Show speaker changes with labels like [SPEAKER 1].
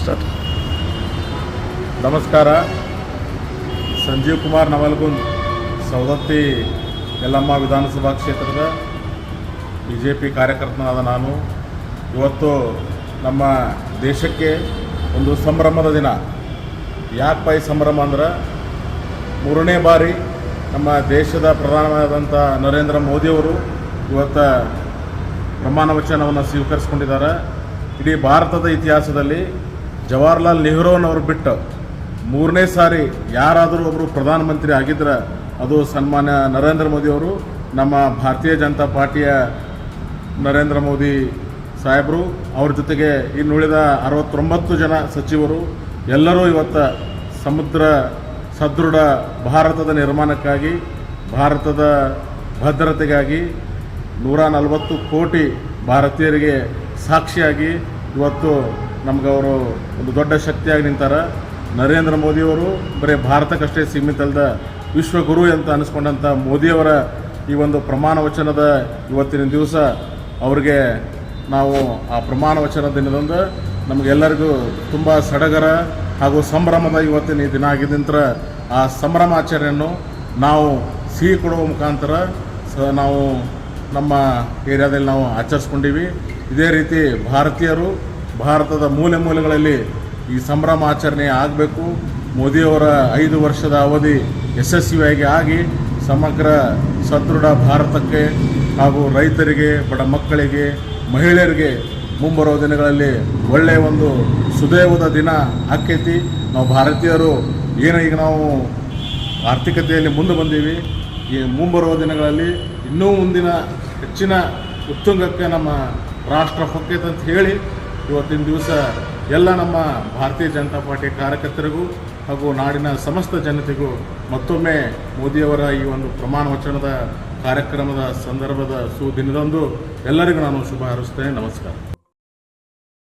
[SPEAKER 1] Start
[SPEAKER 2] ನಮಸ್ಕಾರ. ಸಂಜೀವ್ ಕುಮಾರ್ ನವಲ್ಗುಂದ್, ಸವದತ್ತಿ ಯಲ್ಲಮ್ಮ ವಿಧಾನಸಭಾ ಕ್ಷೇತ್ರದ ಬಿ ಜೆ ಪಿ ಕಾರ್ಯಕರ್ತನಾದ ನಾನು. ಇವತ್ತು ನಮ್ಮ ದೇಶಕ್ಕೆ ಒಂದು ಸಂಭ್ರಮದ ದಿನ. ಈ ಸಂಭ್ರಮ ಅಂದ್ರೆ ಮೂರನೇ ಬಾರಿ ನಮ್ಮ ದೇಶದ ಪ್ರಧಾನವಾದಂಥ ನರೇಂದ್ರ ಮೋದಿಯವರು ಇವತ್ತು ಪ್ರಮಾಣ ವಚನವನ್ನು ಸ್ವೀಕರಿಸ್ಕೊಂಡಿದ್ದಾರೆ. ಇಡೀ ಭಾರತದ ಇತಿಹಾಸದಲ್ಲಿ ಜವಾಹರ್ಲಾಲ್ ನೆಹರೂನವ್ರು ಬಿಟ್ಟು ಮೂರನೇ ಸಾರಿ ಯಾರಾದರೂ ಒಬ್ಬರು ಪ್ರಧಾನಮಂತ್ರಿ ಆಗಿದ್ರೆ ಅದು ಸನ್ಮಾನ್ಯ ನರೇಂದ್ರ ಮೋದಿ ಅವರು, ನಮ್ಮ ಭಾರತೀಯ ಜನತಾ ಪಾರ್ಟಿಯ ನರೇಂದ್ರ ಮೋದಿ ಸಾಹೇಬರು, ಅವ್ರ ಜೊತೆಗೆ ಇನ್ನುಳಿದ ಅರವತ್ತೊಂಬತ್ತು ಜನ ಸಚಿವರು, ಎಲ್ಲರೂ ಇವತ್ತು ಸಮುದ್ರ ಸದೃಢ ಭಾರತದ ನಿರ್ಮಾಣಕ್ಕಾಗಿ, ಭಾರತದ ಭದ್ರತೆಗಾಗಿ ನೂರ ನಲವತ್ತು ಕೋಟಿ ಭಾರತೀಯರಿಗೆ ಸಾಕ್ಷಿಯಾಗಿ ಇವತ್ತು ನಮ್ಗೆ ಅವರು ಒಂದು ದೊಡ್ಡ ಶಕ್ತಿಯಾಗಿ ನಿಂತಾರೆ. ನರೇಂದ್ರ ಮೋದಿಯವರು ಬರೀ ಭಾರತಕ್ಕಷ್ಟೇ ಸೀಮಿತ ಅಲ್ಲದ ವಿಶ್ವಗುರು ಅಂತ ಅನಿಸ್ಕೊಂಡಂಥ ಮೋದಿಯವರ ಈ ಒಂದು ಪ್ರಮಾಣ ವಚನದ ಇವತ್ತಿನ ದಿವಸ ಅವ್ರಿಗೆ ನಾವು ಆ ಪ್ರಮಾಣ ವಚನ ದಿನದಂದು ನಮಗೆಲ್ಲರಿಗೂ ತುಂಬ ಸಡಗರ ಹಾಗೂ ಸಂಭ್ರಮದ ಇವತ್ತಿನ ಈ ದಿನ ಆಗಿದ್ದಂತ್ರ ಆ ಸಂಭ್ರಮಾಚರಣೆಯನ್ನು ನಾವು ಸಿಹಿ ಕೊಡುವ ಮುಖಾಂತರ ಸ ನಾವು ನಮ್ಮ ಏರಿಯಾದಲ್ಲಿ ನಾವು ಆಚರಿಸ್ಕೊಂಡಿವಿ. ಇದೇ ರೀತಿ ಭಾರತೀಯರು ಭಾರತದ ಮೂಲೆ ಮೂಲೆಗಳಲ್ಲಿ ಈ ಸಂಭ್ರಮ ಆಚರಣೆ ಆಗಬೇಕು. ಮೋದಿಯವರ ಐದು ವರ್ಷದ ಅವಧಿ ಯಶಸ್ವಿಯಾಗಿ ಆಗಿ ಸಮಗ್ರ, ಸದೃಢ ಭಾರತಕ್ಕೆ ಹಾಗೂ ರೈತರಿಗೆ, ಬಡ ಮಕ್ಕಳಿಗೆ, ಮಹಿಳೆಯರಿಗೆ ಮುಂಬರುವ ದಿನಗಳಲ್ಲಿ ಒಳ್ಳೆಯ ಒಂದು ಸುದೈವದ ದಿನ ಆಕೈತಿ. ನಾವು ಭಾರತೀಯರು ಏನು ಈಗ ನಾವು ಆರ್ಥಿಕತೆಯಲ್ಲಿ ಮುಂದೆ ಬಂದೀವಿ. ಈ ಮುಂಬರುವ ದಿನಗಳಲ್ಲಿ ಇನ್ನೂ ಮುಂದಿನ ಹೆಚ್ಚಿನ ಉತ್ತುಂಗಕ್ಕೆ ನಮ್ಮ ರಾಷ್ಟ್ರ ಹೊಕ್ಕೈತೆ ಅಂತ ಹೇಳಿ ಇವತ್ತಿನ ದಿವಸ ಎಲ್ಲ ನಮ್ಮ ಭಾರತೀಯ ಜನತಾ ಪಾರ್ಟಿ ಕಾರ್ಯಕರ್ತರಿಗೂ ಹಾಗೂ ನಾಡಿನ ಸಮಸ್ತ ಜನತೆಗೂ ಮತ್ತೊಮ್ಮೆ ಮೋದಿಯವರ ಈ ಒಂದು ಪ್ರಮಾಣ ವಚನದ ಕಾರ್ಯಕ್ರಮದ ಸಂದರ್ಭದ ಸುದಿನದಂದು ಎಲ್ಲರಿಗೂ ನಾನು ಶುಭ ಹಾರೈಸ್ತೇನೆ ನಮಸ್ಕಾರ.